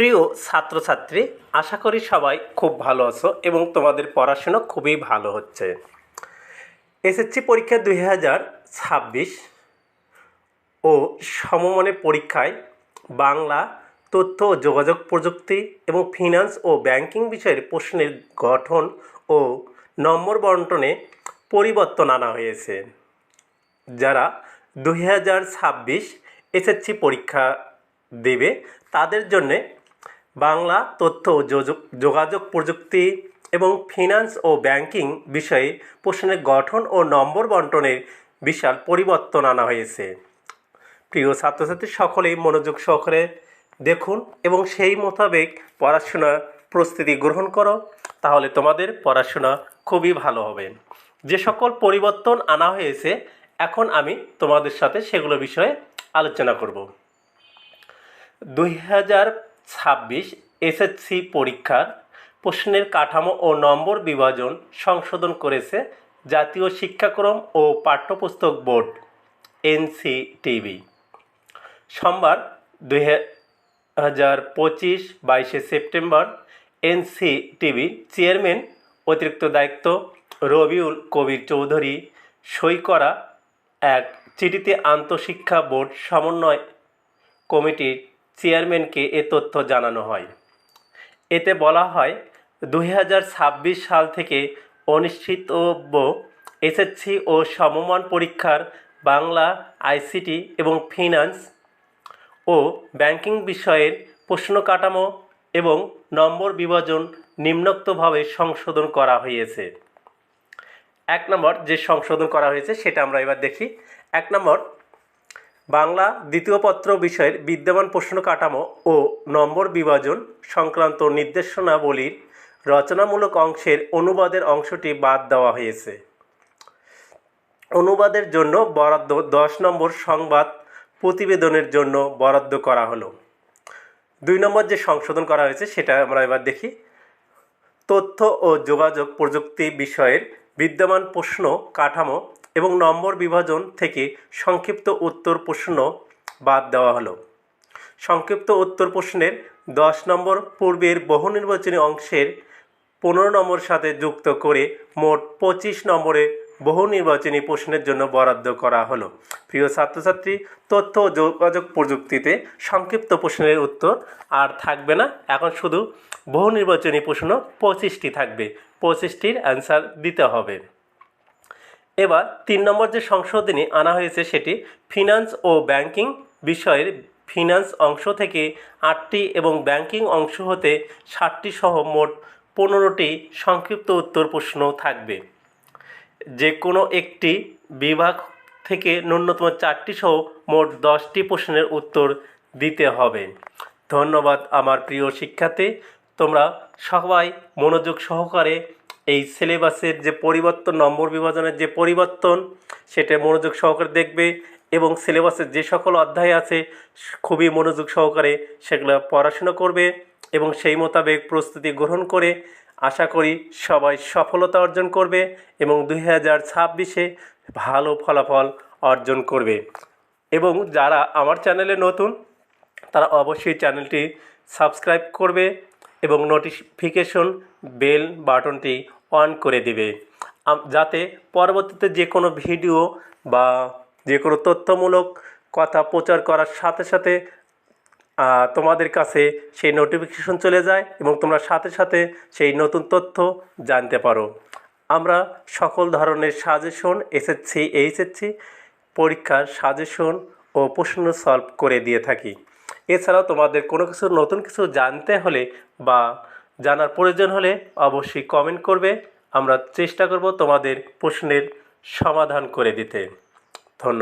প্রিয় ছাত্রছাত্রী, আশা করি সবাই খুব ভালো আছো এবং তোমাদের পড়াশোনা খুবই ভালো হচ্ছে। এসএসসি পরীক্ষা দুই হাজার ছাব্বিশ ও সমমানের পরীক্ষায় বাংলা, তথ্য ও যোগাযোগ প্রযুক্তি এবং ফিনান্স ও ব্যাংকিং বিষয়ের প্রশ্নের গঠন ও নম্বর বন্টনে পরিবর্তন আনা হয়েছে। যারা দুই হাজার ছাব্বিশ এসএসসি পরীক্ষা দেবে, তাদের জন্যে বাংলা তথ্য যোগাযোগ প্রযুক্তি এবং ফিনান্স ও ব্যাংকিং বিষয়ে প্রশ্নের গঠন ও নম্বর বন্টনের বিশাল পরিবর্তন আনা হয়েছে। প্রিয় ছাত্রছাত্রী, সকলেই মনোযোগ সহকারে দেখুন এবং সেই মোতাবেক পড়াশোনা প্রস্তুতি গ্রহণ করো, তাহলে তোমাদের পড়াশোনা খুবই ভালো হবে। যে সকল পরিবর্তন আনা হয়েছে, এখন আমি তোমাদের সাথে সেগুলো বিষয়ে আলোচনা করব। দুই হাজার ছাব্বিশ এসএসসি পরীক্ষার প্রশ্নের কাঠামো ও নম্বর বিভাজন সংশোধন করেছে জাতীয় শিক্ষাক্রম ও পাঠ্যপুস্তক বোর্ড এনসিটিভি সোমবার দুই হাজার পঁচিশ বাইশে সেপ্টেম্বর এনসিটিভি চেয়ারম্যান অতিরিক্ত দায়িত্ব রবিউল কবির চৌধুরী সই করা এক চিঠিতে আন্তঃশিক্ষা বোর্ড সমন্বয় কমিটির চেয়ারম্যানকে এ তথ্য জানানো হয়। এতে বলা হয় দু হাজার ছাব্বিশ সাল থেকে অনুষ্ঠিতব্য এসএসসি ও সমমান পরীক্ষার বাংলা, আইসিটি এবং ফিনান্স ও ব্যাংকিং বিষয়ের প্রশ্ন কাঠামো এবং নম্বর বিভাজন নিম্নোক্তভাবে সংশোধন করা হয়েছে। এক নম্বর যে সংশোধন করা হয়েছে সেটা আমরা এবার দেখি। এক নম্বর বাংলা দ্বিতীয় পত্র বিষয়ের বিদ্যমান প্রশ্ন কাঠামো ও নম্বর বিভাজন সংক্রান্ত নির্দেশনাবলীর রচনামূলক অংশের অনুবাদের অংশটি বাদ দেওয়া হয়েছে। অনুবাদের জন্য বরাদ্দ দশ নম্বর সংবাদ প্রতিবেদনের জন্য বরাদ্দ করা হলো। দুই নম্বর যে সংশোধন করা হয়েছে সেটা আমরা এবার দেখি। তথ্য ও যোগাযোগ প্রযুক্তি বিষয়ের বিদ্যমান প্রশ্ন কাঠামো এবং নম্বর বিভাজন থেকে সংক্ষিপ্ত উত্তর প্রশ্ন বাদ দেওয়া হলো। সংক্ষিপ্ত উত্তর প্রশ্নের দশ নম্বর পূর্বের বহু নির্বাচনী অংশের পনেরো নম্বর সাথে যুক্ত করে মোট পঁচিশ নম্বরে বহু নির্বাচনী প্রশ্নের জন্য বরাদ্দ করা হলো। প্রিয় ছাত্রছাত্রী, তথ্য ও যোগাযোগ প্রযুক্তিতে সংক্ষিপ্ত প্রশ্নের উত্তর আর থাকবে না। এখন শুধু বহু নির্বাচনী প্রশ্ন পঁচিশটি থাকবে। পঁচিশটির অ্যান্সার দিতে হবে। এবার তিন নম্বর যে সংশোধনী আনা হয়েছে সেটি ফিনান্স ও ব্যাংকিং বিষয়ের ফিনান্স অংশ থেকে আটটি এবং ব্যাংকিং অংশ হতে ষাটটি সহ মোট পনেরোটি সংক্ষিপ্ত উত্তর প্রশ্ন থাকবে। যে কোনো একটি বিভাগ থেকে ন্যূনতম চারটি সহ মোট দশটি প্রশ্নের উত্তর দিতে হবে। ধন্যবাদ আমার প্রিয় শিক্ষার্থী। তোমরা সবাই মনোযোগ সহকারে এই সিলেবাসের যে পরিবর্তন, নম্বর বিভাজনের যে পরিবর্তন, সেটা মনোযোগ সহকারে দেখবে এবং সিলেবাসের যে সকল অধ্যায় আছে, খুবই মনোযোগ সহকারে সেগুলো পড়াশোনা করবে এবং সেই মোতাবেক প্রস্তুতি গ্রহণ করে আশা করি সবাই সফলতা অর্জন করবে এবং দুই হাজার ছাব্বিশে ভালো ফলাফল অর্জন করবে। এবং যারা আমার চ্যানেলে নতুন, তারা অবশ্যই চ্যানেলটি সাবস্ক্রাইব করবে এবং নোটিফিকেশন বেল বাটনটি অন করে দিবে। যাতে পরবর্তীতে যে কোনো ভিডিও বা যে কোনো তথ্যমূলক কথা প্রচার করার সাথে সাথে তোমাদের কাছে সেই নোটিফিকেশন চলে যায় এবং তোমরা সাথে সাথে সেই নতুন তথ্য জানতে পারো। আমরা সকল ধরনের সাজেশন এসএসসি এইচএসসি পরীক্ষার সাজেশন ও প্রশ্ন সলভ করে দিয়ে থাকি। এছাড়াও তোমাদের কোনো কিছু, নতুন কিছু জানতে হলে বা জানার প্রয়োজন হলে অবশ্যই কমেন্ট করবে। আমরা চেষ্টা করব তোমাদের প্রশ্নের সমাধান করে দিতে। ধন্যবাদ।